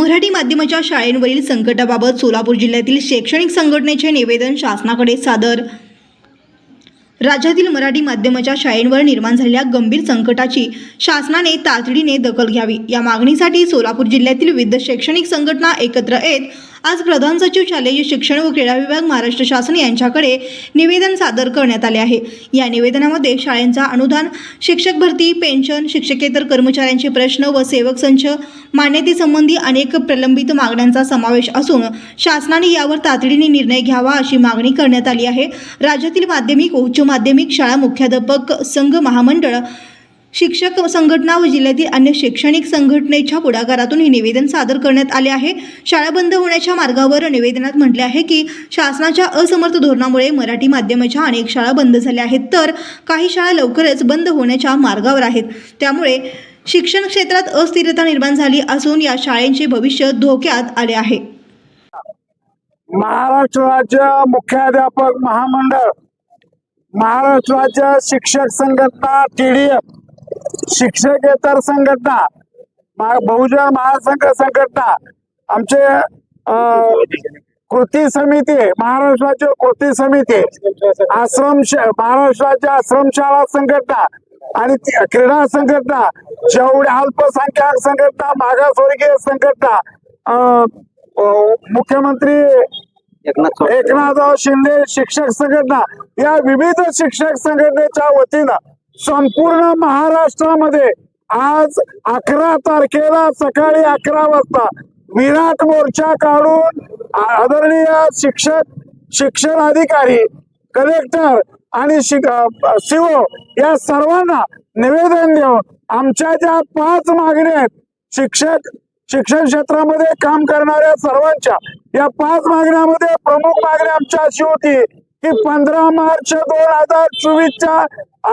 मराठी माध्यमाच्या शाळेंवरील संकटाबाबत सोलापूर जिल्ह्यातील शैक्षणिक संघटनेचे निवेदन शासनाकडे सादर. राज्यातील मराठी माध्यमाच्या शाळेंवर निर्माण झालेल्या गंभीर संकटाची शासनाने तातडीने दखल घ्यावी. या मागणीसाठी सोलापूर जिल्ह्यातील विविध शैक्षणिक संघटना एकत्र येत आज प्रधान सचिव शालेय शिक्षण व क्रीडा विभाग महाराष्ट्र शासन यांच्याकडे निवेदन सादर करण्यात आले आहे. या निवेदनामध्ये शाळेंचा अनुदान शिक्षक भरती पेन्शन शिक्षकेतर कर्मचाऱ्यांचे प्रश्न व सेवक संच मान्यतेसंबंधी अनेक प्रलंबित मागण्यांचा समावेश असून शासनाने यावर तातडीने निर्णय घ्यावा अशी मागणी करण्यात आली आहे. राज्यातील माध्यमिक उच्च माध्यमिक शाळा मुख्याध्यापक संघ महामंडळ शिक्षक संघटना व जिल्ह्यातील अन्य शैक्षणिक संघटनेच्या पुढाकारातून हे निवेदन सादर करण्यात आले आहे. शाळा बंद होण्याच्या मार्गावर निवेदनात म्हटले आहे की शासनाच्या असमर्थ धोरणामुळे मराठी माध्यमाच्या अनेक शाळा बंद झाल्या आहेत. तर काही शाळा लवकरच बंद होण्याच्या मार्गावर आहेत. त्यामुळे शिक्षण क्षेत्रात अस्थिरता निर्माण झाली असून या शाळेंचे भविष्य धोक्यात आले आहे. महाराष्ट्र राज्य मुख्याध्यापक महामंडळ महाराष्ट्र राज्य शिक्षक संघटना टीडीएफ शिक्षकेतर संघटना बहुजन महासंघ संघटना आमचे कृती समिती महाराष्ट्र राज्य कृती समिती आश्रम श- महाराष्ट्र राज्य आश्रमशाळा संघटना आणि क्रीडा संघटना जेवढ्या अल्पसंख्याक संघटना मागासवर्गीय संघटना मुख्यमंत्री एकनाथराव शिंदे शिक्षक संघटना या विविध शिक्षक संघटनेच्या वतीनं संपूर्ण महाराष्ट्रामध्ये आज अकरा तारखेला सकाळी अकरा वाजता विराट मोर्चा काढून आदरणीय शिक्षक शिक्षण अधिकारी कलेक्टर आणि सीओ या सर्वांना निवेदन देऊन आमच्या ज्या पाच मागण्या आहेत शिक्षक शिक्षण क्षेत्रामध्ये काम करणाऱ्या सर्वांच्या या पाच मागण्यामध्ये प्रमुख मागणी आमच्या अशी होती. की पंधरा मार्च दोन हजार चोवीसच्या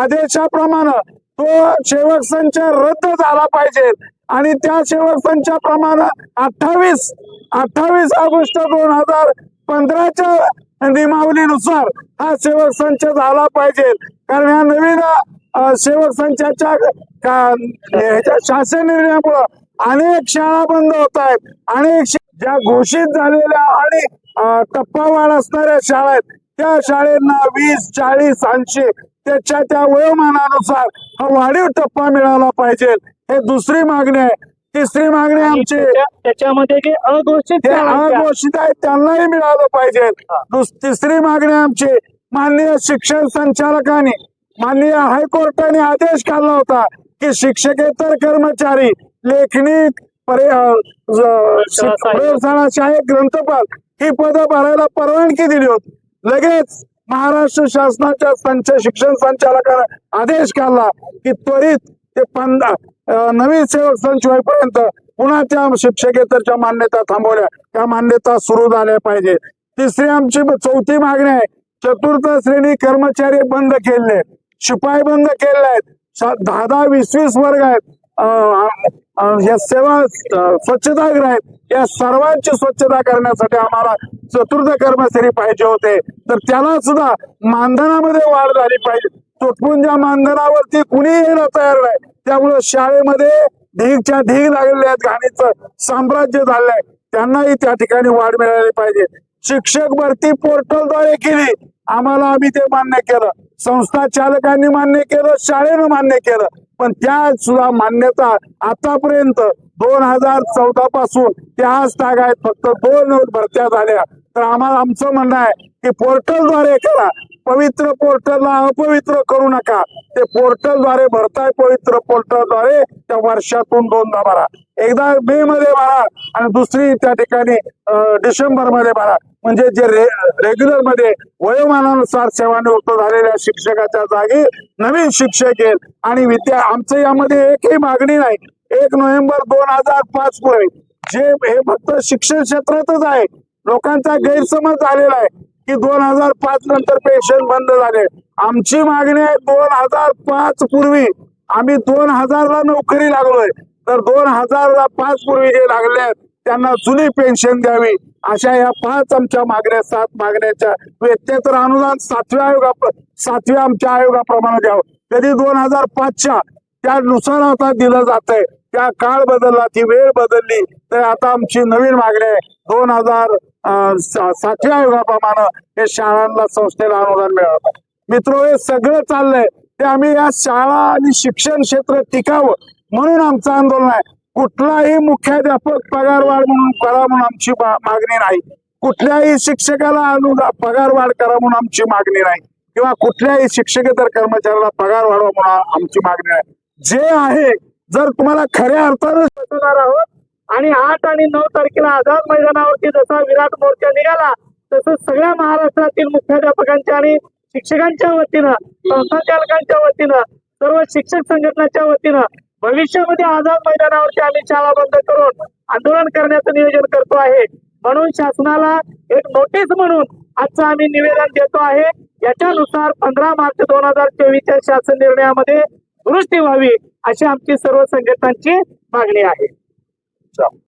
आदेशाप्रमाणे तो सेवक संच रद्द झाला पाहिजे. आणि त्या सेवक संचाप्रमाणे अठ्ठावीस अठ्ठावीस ऑगस्ट दोन हजार पंधराच्या नियमावलीनुसार हा सेवक संच झाला पाहिजे. कारण या नवीन सेवक संचाच्या शासन निर्णयामुळं अनेक शाळा बंद होत आहेत. अनेक ज्या घोषित झालेल्या आणि अ, असणाऱ्या शाळा आहेत त्या शाळेंना वीस चाळीस ऐंशी त्याच्या त्या वयोमानानुसार हा वाढीव टप्पा मिळाला पाहिजे. हे दुसरी मागणी आहे. तिसरी मागणी आमची त्याच्या- त्याच्यामध्ये जे अघोषित अघोषित आहेत त्यांनाही मिळालं पाहिजे. तिसरी मागणी आमची माननीय शिक्षण संचालकांनी माननीय हायकोर्टाने आदेश काढला होता की शिक्षकेतर कर्मचारी शिक- प्रयोगशाळा सहाय्यक ग्रंथपाल ही पदं भरायला परवानगी दिली होती. लगेच महाराष्ट्र शासनाच्या संच शिक्षण संचालकाने आदेश काढला की त्वरित ते पंधरा नवीन सेवक संच होईपर्यंत पुन्हा त्या शिक्षकेतरच्या मान्यता थांबवल्या. त्या मान्यता सुरू झाल्या पाहिजे. तिसरी आमची चौथी मागणी आहे. चतुर्थ श्रेणी कर्मचारी बंद केले. शिपाई बंद केले आहेत. दहा दहा वीस वीस वर्ग आहेत. अं, या सेवा अं, स्वच्छतागृह आहेत या सर्वांची स्वच्छता करण्यासाठी आम्हाला चतुर्थ कर्मचारी पाहिजे होते. तर त्याला सुद्धा मानधनामध्ये वाढ झाली पाहिजे. तुटपुंजा मानधनावरती कुणी न तयार नाही. त्यामुळं शाळेमध्ये ढीगच्या ढीग लागलेल्या आहेत. घाणीचं साम्राज्य झालंय. त्यांनाही त्या ठिकाणी वाढ मिळाली पाहिजे. शिक्षक भरती पोर्टलद्वारे केली. आम्हाला आम्ही ते मान्य केलं. संस्था चालकांनी मान्य केलं शाळेनं मान्य केलं. पण त्या सुद्धा मान्यता आतापर्यंत दोन हजार चौदा पासून त्या आज ताग आहेत. फक्त दोन भरत्या झाल्या. तर आम्हाला आमचं म्हणणं आहे की पोर्टलद्वारे करा. पवित्र पोर्टलला अपवित्र करू नका. ते पोर्टलद्वारे भरताय पवित्र पोर्टलद्वारे त्या वर्षातून दोनदा भरा. एकदा मे मध्ये भरा आणि दुसरी त्या ठिकाणी डिसेंबरमध्ये भरा. म्हणजे जे रे, रेग्युलरमध्ये वयोमानानुसार सेवानिवृत्त झालेल्या शिक्षकाच्या जागी नवीन शिक्षक येईल. आणि विद्या आमचं यामध्ये एकही मागणी नाही. एक नोव्हेंबर दोन हजार पाच पुढे जे हे फक्त शिक्षण क्षेत्रातच आहे. लोकांचा गैरसमज झालेला आहे. की दोन हजार पाच नंतर पेन्शन बंद झाले. आमची मागणी आहे दोन हजार पाच पूर्वी आम्ही दोन हजारला नोकरी लागलोय. तर दोन हजार पाच पूर्वी जे लागले आहेत त्यांना जुनी पेन्शन द्यावी. अशा या पाच आमच्या मागण्या सात मागण्याच्या व्यत्यंतर अनुदान सातव्या आयोगा सातव्या आमच्या आयोगाप्रमाणे द्यावं. कधी दोन हजार पाचच्या त्यानुसार आता दिलं जात आहे त्या काळ बदलला ती वेळ बदलली. तर आता आमची नवीन मागणी आहे दोन हजार सातव्या आयोगाप्रमाणे हे शाळांना संस्थेला अनुदान मिळालं मित्र हे सगळं चाललंय. ते आम्ही या शाळा आणि शिक्षण क्षेत्र टिकावं म्हणून आमचं आंदोलन आहे. कुठलाही मुख्याध्यापक पगार वाढ म्हणून करा म्हणून आमची मागणी नाही. कुठल्याही शिक्षकाला अनुदान पगार वाढ करा म्हणून आमची मागणी नाही. किंवा कुठल्याही शिक्षकेतर कर्मचाऱ्याला पगार वाढवा म्हणून आमची मागणी नाही. जे आहे जर तुम्हाला खऱ्या अर्थानं शोधणार आहोत आणि आठ आणि नऊ तारखेला आझाद मैदानावरती जसा विराट मोर्चा निघाला तसं सगळ्या महाराष्ट्रातील मुख्याध्यापकांच्या आणि शिक्षकांच्या वतीनं संस्थाचालकांच्या वतीनं सर्व शिक्षक संघटनाच्या वतीनं भविष्यामध्ये आझाद मैदानावरती आम्ही शाळा बंद करून आंदोलन करण्याचं नियोजन करतो आहे. म्हणून शासनाला एक नोटीस म्हणून आजचं आम्ही निवेदन देतो आहे. याच्यानुसार पंधरा मार्च दोन हजार चोवीसच्या शासन निर्णयामध्ये दुरुस्ती व्हावी अशी आमची सर्व संघटनांची मागणी आहे. So